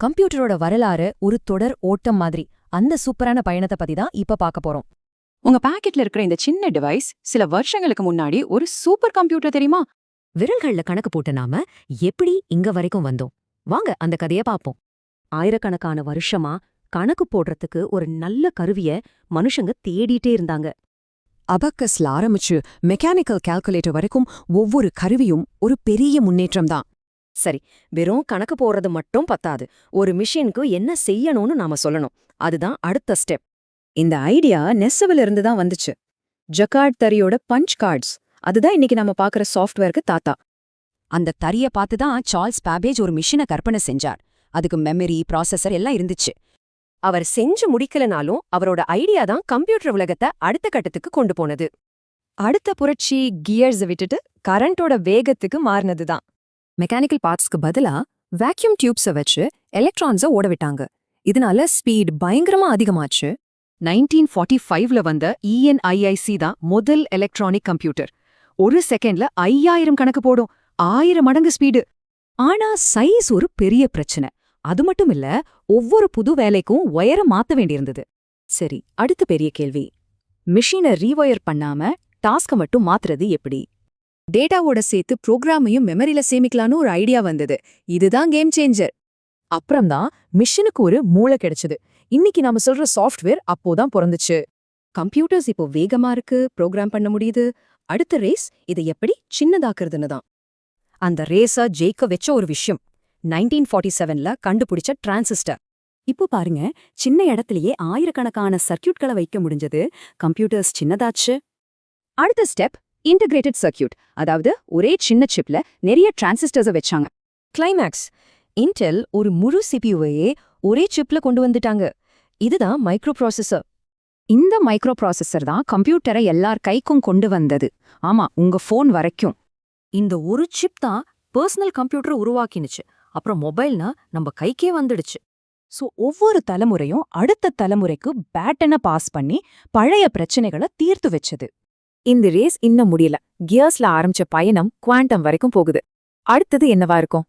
கம்ப்யூட்டரோட வரலாறு ஒரு தொடர் ஓட்டம் மாதிரி. அந்த சூப்பரான பயணத்தை பத்தி தான் இப்ப பார்க்க போறோம். உங்க பாக்கெட்ல இருக்கிற இந்த சின்ன டிவைஸ் சில வருஷங்களுக்கு முன்னாடி ஒரு சூப்பர் கம்ப்யூட்டர் தெரியுமா? விரல்கள்ல கணக்கு போட்ட நாம எப்படி இங்க வரைக்கும் வந்தோம்? வாங்க அந்த கதைய பாப்போம் ஆயிரக்கணக்கான வருஷமா கணக்கு போடுறதுக்கு ஒரு நல்ல கருவிய மனுஷங்க தேடிட்டே இருந்தாங்க. அபக்கஸ்ல ஆரம்பிச்சு மெக்கானிக்கல் கால்குலேட்டர் வரைக்கும் ஒவ்வொரு கருவியும் ஒரு பெரிய முன்னேற்றம் தான். சரி வெறும் கணக்கு போடுறது மட்டும் பத்தாது. ஒரு மிஷினுக்கு என்ன செய்யணும்னு நாம சொல்லணும். அதுதான் அடுத்த ஸ்டெப். இந்த ஐடியா நெசவில் இருந்து தான் வந்துச்சு. ஜக்கார்ட் தரியோட பஞ்ச் கார்ட்ஸ். அதுதான் இன்னைக்கு நம்ம பாக்குற சாஃப்ட்வேருக்கு தாத்தா. அந்த தரிய பார்த்து தான் சார்ல்ஸ் பேபேஜ் ஒரு மிஷினை கற்பனை செஞ்சார். அதுக்கு மெமரி ப்ராசஸர் எல்லாம் இருந்துச்சு. அவர் செஞ்சு முடிக்கலனாலும் அவரோட ஐடியா தான் கம்ப்யூட்டர் உலகத்தை அடுத்த கட்டத்துக்கு கொண்டு போனது. அடுத்த புரட்சி கியர்ஸை விட்டுட்டு கரண்டோட வேகத்துக்கு மாறினது தான். மெக்கானிக்கல் பார்ட்ஸ்க்கு பதிலா வேக்யூம் டியூப்ஸை வச்சு எலக்ட்ரான்ஸை ஓட விட்டாங்க இதனால ஸ்பீட் பயங்கரமா அதிகமாச்சு. நைன்டீன் ஃபார்ட்டி ஃபைவ்ல வந்த இஎன்ஐஐசி தான் முதல் எலக்ட்ரானிக் கம்ப்யூட்டர் ஒரு செகண்ட்ல ஐயாயிரம் கணக்கு போடும். ஆயிரம் மடங்கு ஸ்பீடு ஆனா சைஸ் ஒரு பெரிய பிரச்சனை. அது மட்டும் இல்ல ஒவ்வொரு புது வேலைக்கும் ஒயரை மாத்த வேண்டியிருந்தது. சரி அடுத்த பெரிய கேள்வி. மிஷினை ரீவயர் பண்ணாம டாஸ்க மட்டும் மாத்துறது எப்படி? டேட்டாவோட சேர்த்து ப்ரோக்ராமையும் மெமரியில சேமிக்கலான்னு ஒரு ஐடியா வந்தது. இதுதான் கேம் சேஞ்சர் அப்புறம்தான் மிஷினுக்கு ஒரு மூளை கிடைச்சது. இன்னைக்கு நாம சொல்ற சாஃப்ட்வேர் அப்போதான் பிறந்துச்சு. கம்ப்யூட்டர்ஸ் இப்போ வேகமா இருக்கு ப்ரோக்ராம் பண்ண முடியுது. அடுத்த ரேஸ் இதை எப்படி சின்னதாக்குறதுன்னு தான். அந்த ரேஸா ஜெயிக்க வச்ச ஒரு விஷயம். நைன்டீன் ஃபார்ட்டி செவன்ல கண்டுபிடிச்ச டிரான்சிஸ்டர் இப்போ பாருங்க சின்ன இடத்துலயே ஆயிரக்கணக்கான சர்க்கியூட்களை வைக்க முடிஞ்சது. கம்ப்யூட்டர்ஸ் சின்னதாச்சு. அடுத்த ஸ்டெப் இன்டகிரேட்டட் சர்க்கியூட் அதாவது ஒரே சின்ன சிப்ல நிறைய டிரான்சிஸ்டர்ஸை வச்சாங்க. கிளைமேக்ஸ் இன்டெல் ஒரு முழு சிபியூவையே ஒரே சிப்ல கொண்டு வந்துட்டாங்க. இதுதான் மைக்ரோ ப்ராசஸர் இந்த மைக்ரோ ப்ராசஸர் தான் கம்ப்யூட்டரை எல்லார் கைக்கும் கொண்டு வந்தது. ஆமா உங்க ஃபோன் வரைக்கும். இந்த ஒரு சிப் தான் பர்சனல் கம்ப்யூட்டர் உருவாக்கினுச்சு. அப்புறம் மொபைல்னா நம்ம கைக்கே வந்துடுச்சு. சோ ஒவ்வொரு தலைமுறையும் அடுத்த தலைமுறைக்கு பேட்டனை பாஸ் பண்ணி பழைய பிரச்சனைகளை தீர்த்து வச்சது. இந்த ரேஸ் இன்னும் முடியல. கியர்ஸ்ல ஆரம்பிச்ச பயணம் குவாண்டம் வரைக்கும் போகுது. அடுத்தது என்னவா இருக்கும்?